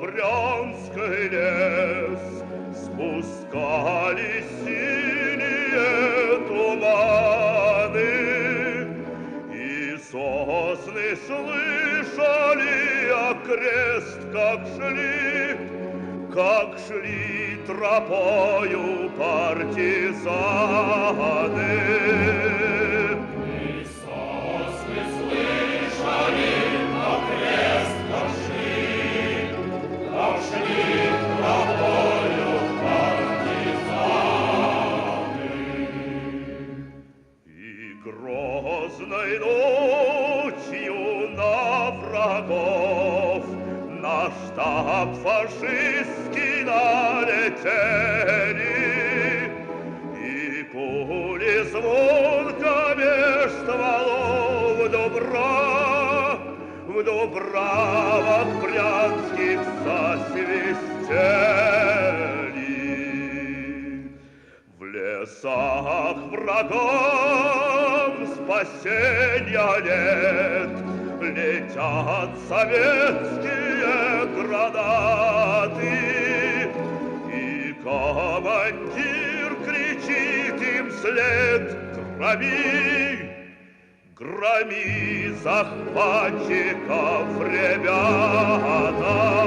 Брянский лес Спускались синие туманы, И сосны слышали окрест, как шли, Как шли тропою партизаны. Грозной ночью на врагов На штаб фашистский налетели И пули звонко меж стволов Дубра В Дубравах брянских засвистели. В лесах врагам спасения нет, Летят советские гранаты, И командир кричит им вслед «Громи!» Громи захватчиков, ребята!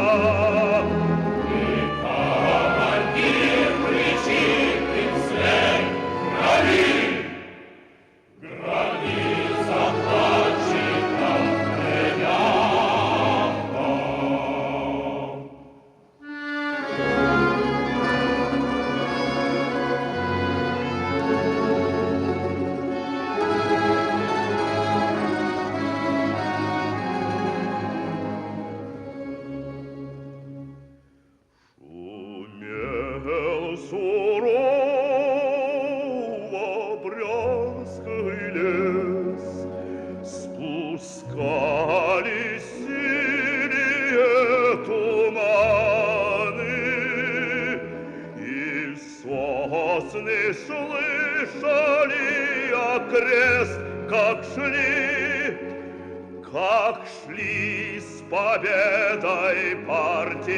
Сурово Брянский лес, Спускались синие туманы, И сосны слышали окрест, как шли как шли с победой партизаны.